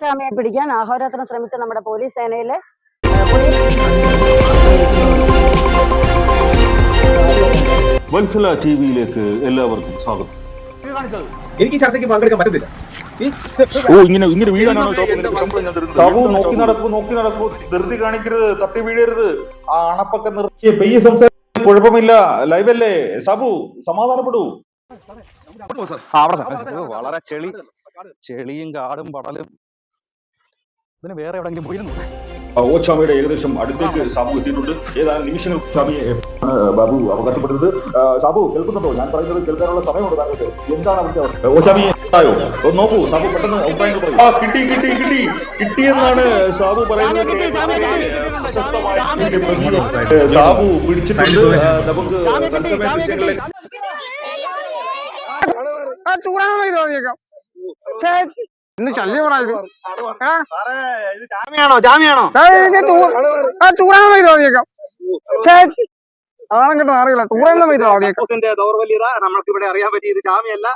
സ്വാമിയെ പിടിക്കാൻ ആഹോരാത്രം ശ്രമിച്ച നമ്മുടെ പോലീസ് സേനയിലെ വത്സല ടി വിയിലേക്ക് എല്ലാവർക്കും സ്വാഗതം. എനിക്ക് ചർച്ചയ്ക്ക് പങ്കെടുക്കാൻ പറ്റത്തില്ല. ഓ ഇങ്ങനെ ഇങ്ങനെ വീഴാനാണോ തവു നോക്കി നടക്കൂ നോക്കി നടക്കൂ. ധൃതി കാണിക്കരുത് തട്ടി വീഴരുത്. ആ അണപ്പൊക്കെ നിർത്തി പെയ്യ സംസാരിക്കും കുഴപ്പമില്ല. ലൈവല്ലേ? സബു സമാധാനപ്പെടൂ. വളരെ ചെളി ചെളിയും കാടും പടലും പിന്നെ വേറെ എവിടെങ്കിലും പോയിരുന്നു? ഓച്ചാമയുടെ ഏകദേശം അടുത്തേക്ക് സാബു എത്തിയിട്ടുണ്ട്. ഏതാനും നിമിഷങ്ങൾ സ്വാമിയെ ബാബു അവകാശപ്പെടുന്നത് ആ, സാബു കേൾക്കുന്നുണ്ടോ? ഞാൻ പറയുന്നത് കേൾക്കാനുള്ള സമയമുണ്ട് താങ്കൾക്ക്. എന്താണ് അവിടുത്തെ? ഓച്ചാമിയെ ായോ നോക്കൂ സാബു പെട്ടെന്ന് അഭിപ്രായങ്ങൾ പറയൂ. ആ കിട്ടി കിട്ടി കിട്ടി. കിട്ടിയെന്നാണ് സാബു പറയുന്നത് സാബു പിടിച്ചിട്ടുണ്ട് നമുക്ക് തത്സമയ ദൃശ്യങ്ങളിലേക്ക് തൂറാൻ തോന്നിയേക്കാം. ഇന്ന് ശല്യമാണത് ജാമ്യാണോ? തൂറാൻ തോന്നിയേക്കാം. ഛേ, അതാണ് കേട്ടോ അറിയില്ല തൂറാൻ തോന്നിയേക്കാം. ഇതിന്റെ ദൗർബല്യത നമ്മൾക്ക് ഇവിടെ അറിയാൻ പറ്റിയത് ജാമ്യല്ല.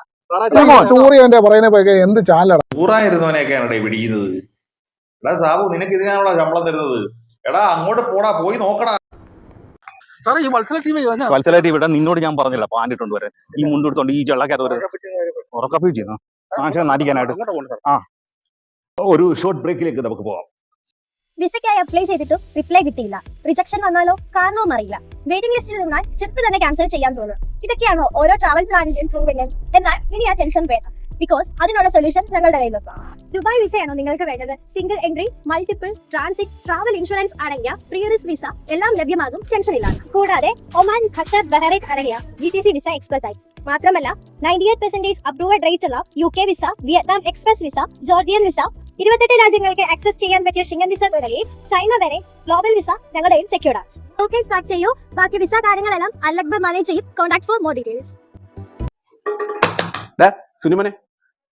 ടൂറിയന്റെ പറയുന്ന പോയി എന്ത് ചാനലാണ് ഊറായിരുന്നവനെയൊക്കെയാണ് പിടിക്കുന്നത്? എടാ സാബു നിനക്ക് ഇതിനാണോ ശമ്പളം തരുന്നത്? എടാ അങ്ങോട്ട് പോടാ പോയി നോക്കടാ. സാറേ ഈ മത്സര ടീം വത്സലായിട്ട് ഇവിടെ നിന്നോട് ഞാൻ പറഞ്ഞില്ല പാൻഡിട്ടുണ്ട് വരെ. ഈ മുണ്ടെടുത്തോണ്ട് ഈ ചെള്ളക്കകത്ത് വരെ ഉറക്കപ്പി നാടിക്കാനായിട്ട്. ആ. ഒരു ഷോർട്ട് ബ്രേക്കിലേക്ക് നമുക്ക് പോവാം. വിസയ്ക്കായി അപ്ലൈ ചെയ്തിട്ടും റിപ്ലൈ കിട്ടിയില്ല. റിജക്ഷൻ വന്നാലോ കാരണവും അറിയില്ല. വെയിറ്റിംഗ് ലിസ്റ്റിൽ നിന്നാൽ ട്രിപ്പ് തന്നെ ക്യാൻസൽ ചെയ്യാൻ തോന്നും. ഇതൊക്കെയാണോ ഓരോ ട്രാവൽ പ്ലാനിന്റെയും ട്രൂ വില്ലൻ? എന്നാൽ ഇനി ആ ടെൻഷൻ വേണ്ട. ബിക്കോസ് അതിനുള്ള സൊല്യൂഷൻ ഞങ്ങളുടെ കയ്യിലുണ്ട് ദുബായ് വിസയാണോ നിങ്ങൾക്ക് വേണ്ടത്? Single entry multiple transit travel insurance അടങ്ങിയ ഫ്രീ റിസ്ക് വിസ എല്ലാം ലഭ്യമാകും ടെൻഷൻ ഇല്ല. കൂടാതെ ഒമാൻ ഖത്തർ ബഹ്റൈൻ അടങ്ങിയ G T C visa express ആയി. മാത്രമല്ല ninety eight percentage approved rate ഉള്ള U K visa Vietnam express visa Georgian visa ഇരുപത്തെട്ട് രാജ്യങ്ങൾക്ക് ആക്സസ് ചെയ്യാൻ പറ്റിയ ഷിംഗൻ വിസ തുടങ്ങി. ചൈന വരെ ഗ്ലോബൽ വിസ ഞങ്ങളുടെയും സെക്യൂർ ആണ്. ഓക്കെ ട്രാക്ക് ചെയ്യൂ. ബാക്കി വിസ കാര്യങ്ങളെല്ലാം അല്ലക്ബർ മാനേജ് ചെയ്യും. കോൺടാക്ട് ഫോർ മോർ ഡീറ്റെയിൽസ് സുനിമനെ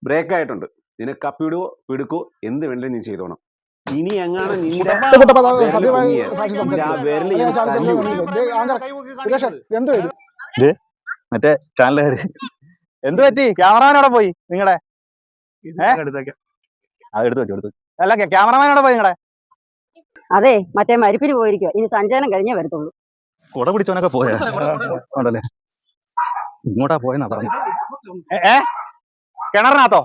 ബ്രേക്ക് ആയിട്ടുണ്ട്. നിനക്ക് അപ്പിടുവോ പിടുക്കോ. എന്ത് വേണ്ടേ നീ ചെയ്തോണം. ഇനി എങ്ങാണ് മറ്റേ ചാനലുകാര് എന്ത് പറ്റി? ക്യാമറമാനോടെ പോയി നിങ്ങളെ. അത് എടുത്തു വെച്ചു എടുത്തു അല്ല ക്യാമറമാനോടെ പോയി നിങ്ങളെ? അതെ മറ്റേ മരിപ്പിന് പോയിരിക്കുക ഇനി സഞ്ചാരം കഴിഞ്ഞേ വരത്തുള്ളൂ. കുട പിടിച്ചവനൊക്കെ പോയാ? ഉണ്ടല്ലേ? ഇങ്ങോട്ടാ പോയെന്നാ പറഞ്ഞു ഏ, കിണറിനകത്തോ?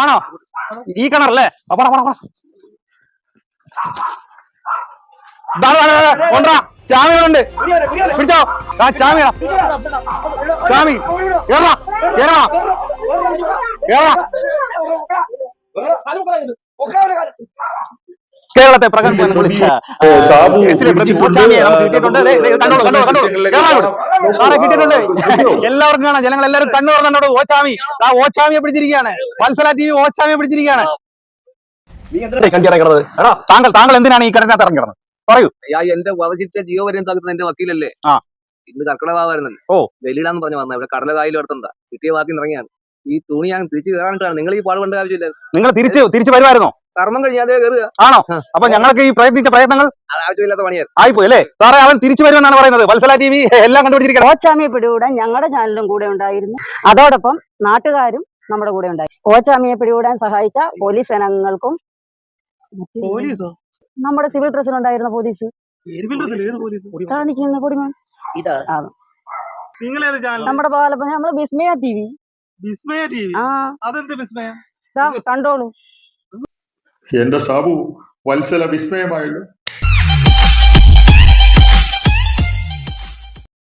ആണോ? ഈ കിണറല്ലേ? അപ്പടാ പടാ പടാ കൊണ്ടുവാ. ചാവികളുണ്ട് പിടിച്ചോ. ആ ചാവിയാ ചാമി. കേറാ കേറാ കേറാ ഓച്ചാമിയെ പ്രകടനം കിട്ടിയിട്ടുണ്ട്. എല്ലാവർക്കും കാണാം. ജനങ്ങൾ എല്ലാവരും കണ്ണു പറഞ്ഞോട് ഓച്ചാമി ആ ഓച്ചാമിയെ പിടിച്ചിരിക്കുകയാണ്. വത്സല ടി വി ഓച്ചാമിയെ പിടിച്ചിരിക്കുകയാണ്. താങ്കൾ താങ്കൾ എന്തിനാണ് ഈ കിടക്കകത്ത് ഇറങ്ങിയത് പറയൂ. അയ്യാ എന്റെ വധശിച്ച ജിയോ വരെയും തകർന്ന എന്റെ വക്കീലല്ലേ? ആ. ഇന്ന് കർക്കിടകമായിരുന്നല്ലോ ഓ. വെല്ലിടാന്ന് പറഞ്ഞു വന്ന ഇവിടെ കടല കായലും എടുത്തണ്ട കിട്ടിയ വാക്കി ഇറങ്ങിയാണ്. ഈ തുണി ഞാൻ തിരിച്ചു കയറാനിട്ടാണ്. നിങ്ങൾ ഈ പാടുപെടേണ്ട ആവശ്യമില്ല നിങ്ങൾ തിരിച്ചു തിരിച്ചു വരുമായിരുന്നോ? കർമ്മം കഴിഞ്ഞാൽ കയറുക. ആണോ? അപ്പൊ ഞങ്ങൾക്ക് ഈ പ്രയത്നിച്ച പ്രയത്നങ്ങൾ അത് ആവശ്യമില്ലാത്ത പണിയായിരുന്നു ആയിപ്പോയി അല്ലേ സാറേ അവൻ തിരിച്ചു വരുമെന്നാണ് പറയുന്നത്. വത്സല ടി വി എല്ലാം കണ്ടുപിടിച്ചിരിക്കണം. ഓച്ചാമിയെ പിടികൂടാൻ ഞങ്ങളുടെ ചാനലും കൂടെ ഉണ്ടായിരുന്നു. അതോടൊപ്പം നാട്ടുകാരും നമ്മുടെ കൂടെ ഉണ്ടായി. ഓച്ചാമിയെ പിടികൂടാൻ സഹായിച്ച പോലീസ് സേനാംഗങ്ങൾക്കും പോലീസോ? നമ്മുടെ സിവിൽ ഡ്രസ്സിൽ ഉണ്ടായിരുന്ന പോലീസ്. കാണിക്കുന്ന ചാനൽ നമ്മുടെ പാലപ്പം നമ്മൾ Vismaya T V. Vismaya T V. ആ. അതെന്ത് വിസ്മയം? ദാ കണ്ടോളൂ. എന്റെ സാബു വത്സല വിസ്മയമായല്ലോ.